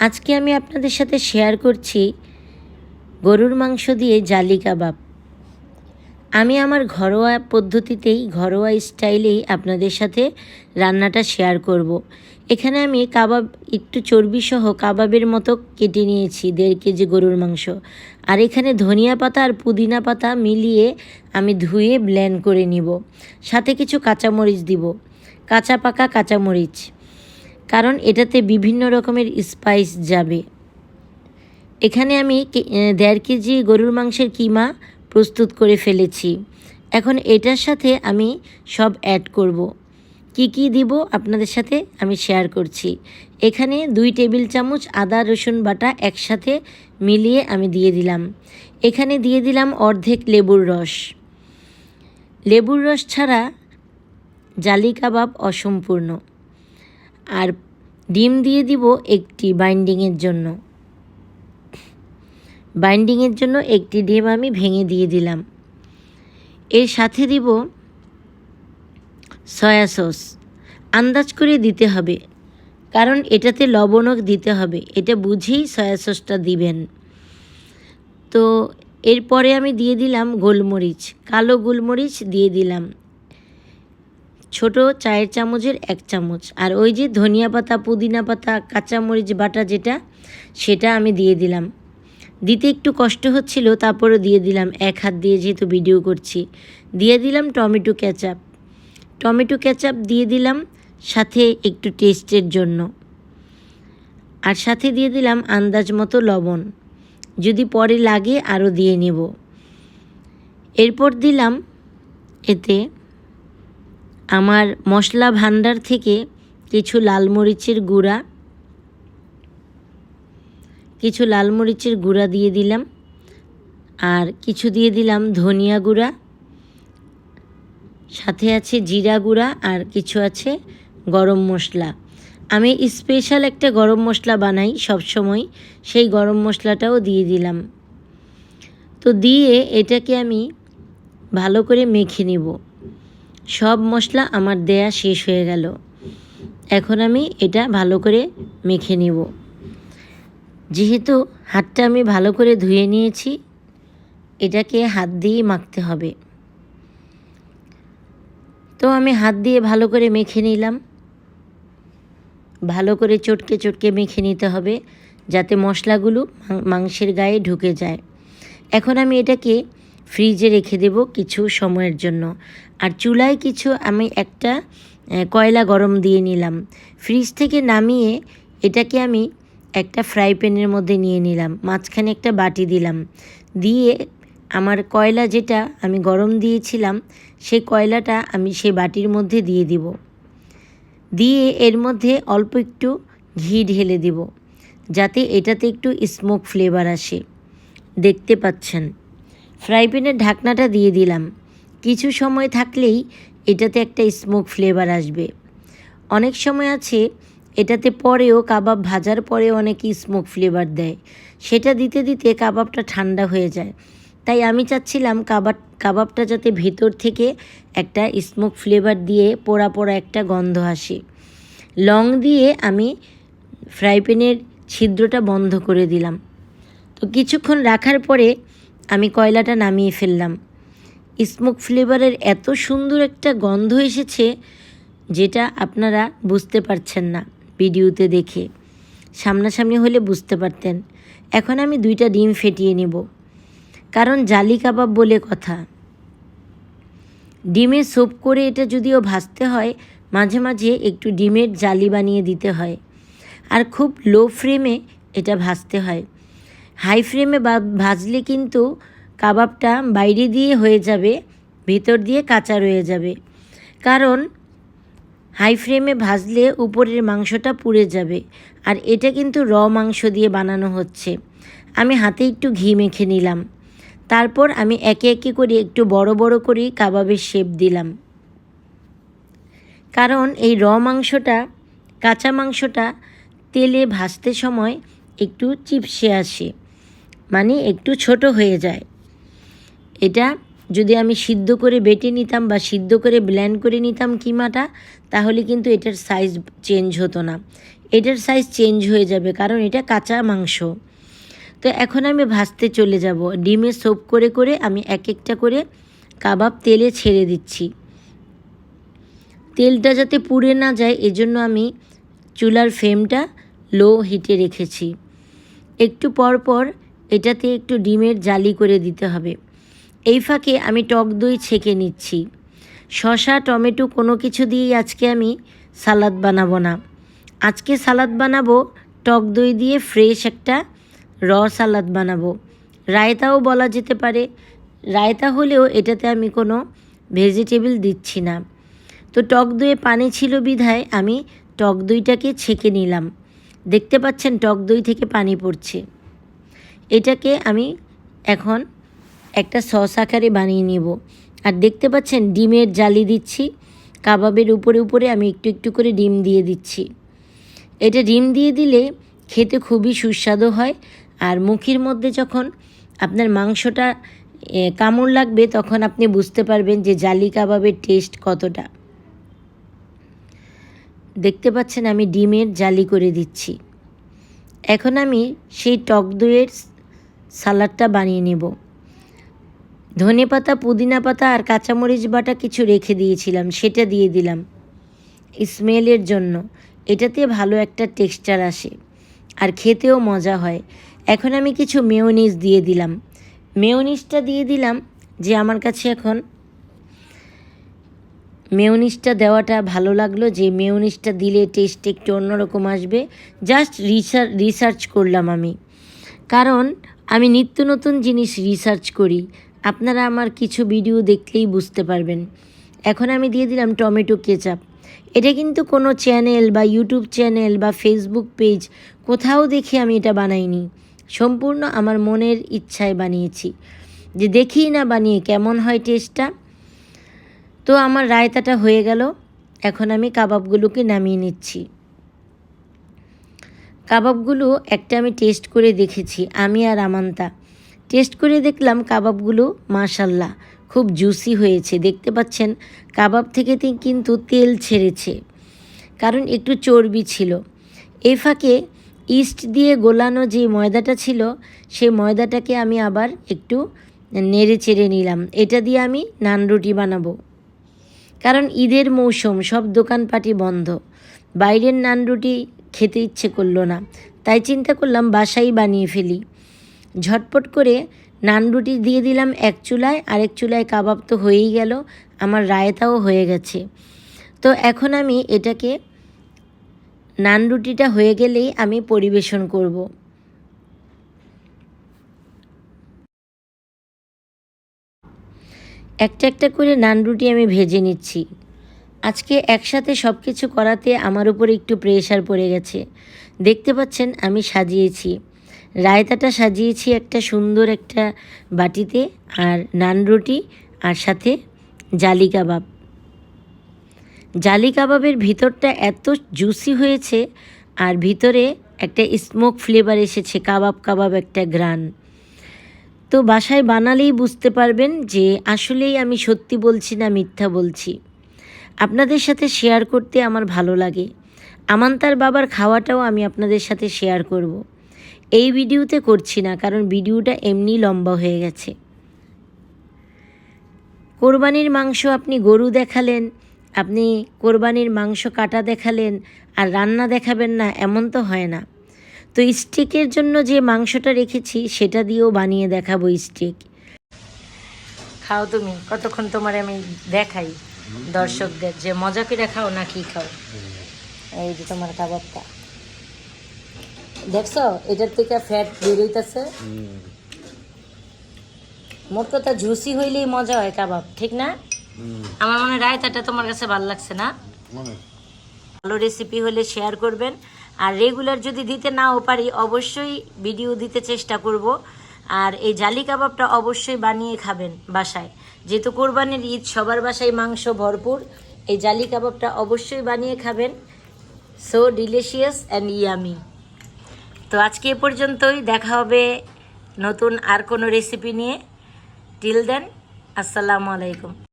আজকে আমি আপনাদের সাথে শেয়ার করছি গরুর মাংস দিয়ে জালি কাবাব। আমি আমার ঘরোয়া পদ্ধতিতেই, ঘরোয়া স্টাইলেই আপনাদের সাথে রান্নাটা শেয়ার করব। এখানে আমি কাবাব, একটু চর্বিসহ কাবাবের মতো কেটে নিয়েছি, দেড় কেজি গরুর মাংস। আর এখানে ধনিয়া পাতা আর পুদিনা পাতা মিলিয়ে আমি ধুয়ে ব্লেন্ড করে নিব। সাথে কিছু কাঁচামরিচ দিব। কাঁচা পাকা কাঁচামরিচ। কারণ এটাতে বিভিন্ন রকমের স্পাইস যাবে। এখানে আমি দেড় কেজি গরুর মাংসের কিমা প্রস্তুত করে ফেলেছি। এখন এটার সাথে আমি সব অ্যাড করব। কি কি দিব আপনাদের সাথে আমি শেয়ার করছি। এখানে দুই টেবিল চামচ আদা, রসুন বাটা একসাথে মিলিয়ে আমি দিয়ে দিলাম। এখানে দিয়ে দিলাম অর্ধেক লেবুর রস। লেবুর রস ছাড়া জালি কাবাব অসম্পূর্ণ। আর ডিম দিয়ে দিব একটি বাইন্ডিংয়ের জন্য। বাইন্ডিংয়ের জন্য একটি ডিম আমি ভেঙে দিয়ে দিলাম। এর সাথে দিব সয়া সস আন্দাজ করে দিতে হবে, কারণ এটাতে লবণও দিতে হবে। এটা বুঝেই সয়া সসটা দিবেন। তো এরপরে আমি দিয়ে দিলাম গোলমরিচ, কালো গোলমরিচ দিয়ে দিলাম। ছোট চায়ের চামচের এক চামচ। আর ওই যে ধনিয়া পাতা, পুদিনা পাতা, কাঁচামরিচ বাটা যেটা, সেটা আমি দিয়ে দিলাম। দিতে একটু কষ্ট হচ্ছিল, তারপরও দিয়ে দিলাম। এক হাত দিয়ে যেহেতু ভিডিও করছি। দিয়ে দিলাম টমেটো ক্যাচাপ টমেটো ক্যাচাপ দিয়ে দিলাম সাথে একটু টেস্টের জন্য। আর সাথে দিয়ে দিলাম আন্দাজ মতো লবণ। যদি পরে লাগে আরও দিয়ে নেব। এরপর দিলাম এতে আমার মশলা ভান্ডার থেকে কিছু লাল মরিচের গুঁড়া, কিছু লাল মরিচের গুঁড়া দিয়ে দিলাম, আর কিছু দিয়ে দিলাম ধনিয়া গুঁড়া, সাথে আছে জিরা গুঁড়া, আর কিছু আছে গরম মশলা। আমি স্পেশাল একটা গরম মশলা বানাই সব সময় সেই গরম মশলাটাও দিয়ে দিলাম। তো দিয়ে এটাকে আমি ভালো করে মেখে নিব। সব মশলা আমার দেয়া শেষ হয়ে গেল। এখন আমি এটা ভালো করে মেখে নিব। যেহেতু হাতটা আমি ভালো করে ধুয়ে নিয়েছি, এটাকে হাত দিয়েই মাখতে হবে। তো আমি হাত দিয়ে ভালো করে মেখে নিলাম। ভালো করে চটকে চটকে মেখে নিতে হবে যাতে মশলাগুলো মাংসের গায়ে ঢুকে যায়। এখন আমি এটাকে ফ্রিজে রেখে দেব কিছু সময়ের জন্য। আর চুলায় কিছু আমি একটা কয়লা গরম দিয়ে নিলাম। ফ্রিজ থেকে নামিয়ে এটাকে আমি একটা ফ্রাই প্যানের মধ্যে নিয়ে নিলাম। মাঝখানে একটা বাটি দিলাম। দিয়ে আমার কয়লা যেটা আমি গরম দিয়েছিলাম সেই কয়লাটা আমি সেই বাটির মধ্যে দিয়ে দিব। দিয়ে এর মধ্যে অল্প একটু ঘি ঢেলে দিব, যাতে এটাতে একটু স্মোক ফ্লেভার আসে। দেখতে পাচ্ছেন। ফ্রাই প্যানের ঢাকনাটা দিয়ে দিলাম। কিছু সময় থাকলেই এটাতে একটা স্মোক ফ্লেভার আসবে। অনেক সময় আছে, এটাতে পরেও কাবাব ভাজার পরে অনেকে স্মোক ফ্লেভার দেয়। সেটা দিতে দিতে কাবাবটা ঠান্ডা হয়ে যায়। তাই আমি চাচ্ছিলাম কাবাব, কাবাবটা যাতে ভেতর থেকে একটা স্মোক ফ্লেভার দিয়ে পোড়া পোড়া একটা গন্ধ আসে। লং দিয়ে আমি ফ্রাই প্যানের ছিদ্রটা বন্ধ করে দিলাম। তো কিছুক্ষণ রাখার পরে আমি কয়লাটা নামিয়ে ফেললাম। স্মোক ফ্লেভারের এত সুন্দর একটা গন্ধ এসেছে যেটা আপনারা বুঝতে পারছেন না ভিডিওতে দেখে। সামনাসামনি হলে বুঝতে পারতেন। এখন আমি দুইটা ডিম ফেটিয়ে নেব। কারণ জালি কাবাব বলে কথা। ডিমে সোপ করে এটা যদিও ভাজতে হয়, মাঝে মাঝে একটু ডিমের জালি বানিয়ে দিতে হয়। আর খুব লো ফ্লেমে এটা ভাজতে হয়। হাই ফ্লেমে বা- ভাজলে কিন্তু কাবাবটা বাইরে দিয়ে হয়ে যাবে, ভেতর দিয়ে কাঁচা রয়ে যাবে। কারণ হাই ফ্লেমে ভাজলে উপরের মাংসটা পুড়ে যাবে। আর এটা কিন্তু র মাংস দিয়ে বানানো হচ্ছে। আমি হাতে একটু ঘি মেখে নিলাম। তারপর আমি একে একে করে একটু বড় বড় করে কাবাবের শেপ দিলাম। কারণ এই র মাংসটা, কাঁচা মাংসটা তেলে ভাজতে সময় একটু চিপসে আসে। মানে একটু ছোট হয়ে যায়। এটা যদি আমি সিদ্ধ করে বেটে নিতাম বা সিদ্ধ করে ব্ল্যান্ড করে নিতাম কিমাটা, তাহলে কিন্তু এটার সাইজ চেঞ্জ হতো না। এটার সাইজ চেঞ্জ হয়ে যাবে কারণ এটা কাঁচা মাংস। তো এখন আমি ভাজতে চলে যাব। ডিমে সোপ করে করে আমি এক একটা করে কাবাব তেলে ছেড়ে দিচ্ছি। তেলটা যাতে পুড়ে না যায়, এজন্য আমি চুলার ফ্লেমটা লো হিটে রেখেছি। একটু পর পর এটাতে একটু ডিমের জালি করে দিতে হবে। এই ফাঁকে আমি টক দই ছেঁকে নিচ্ছি। শসা, টমেটো কোনো কিছু দিয়েই আজকে আমি সালাদ বানাবো না। আজকে সালাদ বানাবো, টক দই দিয়ে ফ্রেশ একটা র সালাদ বানাবো। রায়তাও বলা যেতে পারে। রায়তা হলেও এটাতে আমি কোনো ভেজিটেবল দিচ্ছি না। তো টক দইয়ে পানি ছিল বিধায় আমি টক দইটাকে ছেঁকে নিলাম। দেখতে পাচ্ছেন টক দই থেকে পানি পড়ছে। এটাকে আমি এখন একটা সস আকারে বানিয়ে নিব। আর দেখতে পাচ্ছেন, ডিমের জালি দিচ্ছি। কাবাবের উপরে উপরে আমি একটু একটু করে ডিম দিয়ে দিচ্ছি। এটা ডিম দিয়ে দিলে খেতে খুবই সুস্বাদু হয়। আর মুখের মধ্যে যখন আপনার মাংসটা কামড় লাগবে, তখন আপনি বুঝতে পারবেন যে জালি কাবাবের টেস্ট কতটা। দেখতে পাচ্ছেন, আমি ডিমের জালি করে দিচ্ছি। এখন আমি সেই টক দইয়ের সালাডটা বানিয়ে নেব। ধনে পাতা, পুদিনা পাতা আর কাঁচামরিচ বাটা কিছু রেখে দিয়েছিলাম, সেটা দিয়ে দিলাম। স্মেলের জন্য। এটাতে ভালো একটা টেক্সচার আসে আর খেতেও মজা হয়। এখন আমি কিছু মেয়োনিজ দিয়ে দিলাম। মেয়োনিজটা দিয়ে দিলাম যে আমার কাছে এখন মেয়োনিজটা দেওয়াটা ভালো লাগল, যে মেয়োনিজটা দিলে টেস্ট একটু অন্যরকম আসবে। জাস্ট রিসার্চ রিসার্চ করলাম আমি। কারণ আমি নিত্য নতুন জিনিস রিসার্চ করি আপনারা আমার কিছু ভিডিও দেখলেই বুঝতে পারবেন। এখন আমি দিয়ে দিলাম টমেটো কেচাপ। এটা কিন্তু কোনো চ্যানেল বা ইউটিউব চ্যানেল বা ফেসবুক পেজ কোথাও দেখে আমি এটা বানাইনি। সম্পূর্ণ আমার মনের ইচ্ছায় বানিয়েছি। যে দেখি না বানিয়ে কেমন হয় টেস্টটা তো আমার রায়তাটা হয়ে গেল। এখন আমি কাবাবগুলোকে নামিয়ে নিচ্ছি। কাবাবগুলো একটা আমি টেস্ট করে দেখেছি, আমি আর আমান্তা। টেস্ট করে দেখলাম কাবাবগুলো, মাশাল্লাহ, খুব জুসি হয়েছে। দেখতে পাচ্ছেন, কাবাব থেকে কিন্তু তেল ছেড়েছে। কারণ একটু চর্বি ছিল। এই ফাঁকে ইস্ট দিয়ে গোলানো যে ময়দাটা ছিল সেই ময়দাটাকে আমি আবার একটু নেড়ে চেড়ে নিলাম। এটা দিয়ে আমি নান রুটি বানাবো। কারণ ঈদের মৌসুম, সব দোকানপাটি বন্ধ। বাইরের নান রুটি খেতে ইচ্ছে করল না। তাই চিন্তা করলাম, বাসাই বানিয়ে ফেলি। ঝটপট করে নান রুটি দিয়ে দিলাম এক চুলায়, আরেক চুলায় কাবাব তো হয়েই গেল, আমার রায়তাও হয়ে গেছে। তো এখন আমি এটাকে নান রুটিটা হয়ে গেলেই আমি পরিবেশন করব। একটা একটা করে নান রুটি আমি ভেজে নিচ্ছি। আজকে একসাথে সব কিছু করাতে আমার উপরে একটু প্রেশার পড়ে গেছে। দেখতে পাচ্ছেন আমি সাজিয়েছি। রায়তাটা সাজিয়েছি একটা সুন্দর একটা বাটিতে আর নান রুটি আর সাথে জালি কাবাব। জালি কাবাবের ভিতরটা এত জুসি হয়েছে আর ভিতরে একটা স্মোক ফ্লেভার এসেছে, কাবাব কাবাব একটা গ্রান তো বাসায় বানালেই বুঝতে পারবেন যে আসলেই আমি সত্যি বলছি না মিথ্যা বলছি। আপনাদের সাথে শেয়ার করতে আমার ভালো লাগে। আমান্তার বাবার খাওয়াটাও আমি আপনাদের সাথে শেয়ার করব। এই ভিডিওতে করছি না, কারণ ভিডিওটা এমনি লম্বা হয়ে গেছে। কোরবানির মাংস আপনি গরু দেখালেন, আপনি কোরবানির মাংস কাটা দেখালেন, আর রান্না দেখাবেন না, এমন তো হয় না। তো স্টিকের জন্য যে মাংসটা রেখেছি, সেটা দিয়েও বানিয়ে দেখাবো স্টিক। খাও তুমি, কতক্ষণ তোমার আমি দেখাই দর্শকদের, যে মজা করে খাও না কি খাও। এই যে তোমার কাবাবটা। দেখছ? এটার থেকে ফ্যাট বেরোইতেছে মোট কথা জুসি হইলেই মজা হয় কাবাব ঠিক না? আমার মনে হয় রায়তাটা তোমার কাছে ভালো লাগছে না? ভালো রেসিপি হলে শেয়ার করবেন। আর রেগুলার যদি দিতে নাও পারি অবশ্যই ভিডিও দিতে চেষ্টা করব। আর এই জালি কাবাবটা অবশ্যই বানিয়ে খাবেন বাসায়। যেহেতু কোরবানির ঈদ সবার বাসায় মাংস ভরপুর এই জালি কাবাবটা অবশ্যই বানিয়ে খাবেন। সো ডিলিশিয়াস অ্যান্ড ইয়ামি তো আজকে এ পর্যন্তই, দেখা হবে নতুন আর কোনো রেসিপি নিয়ে। টিল দেন আসসালামু আলাইকুম।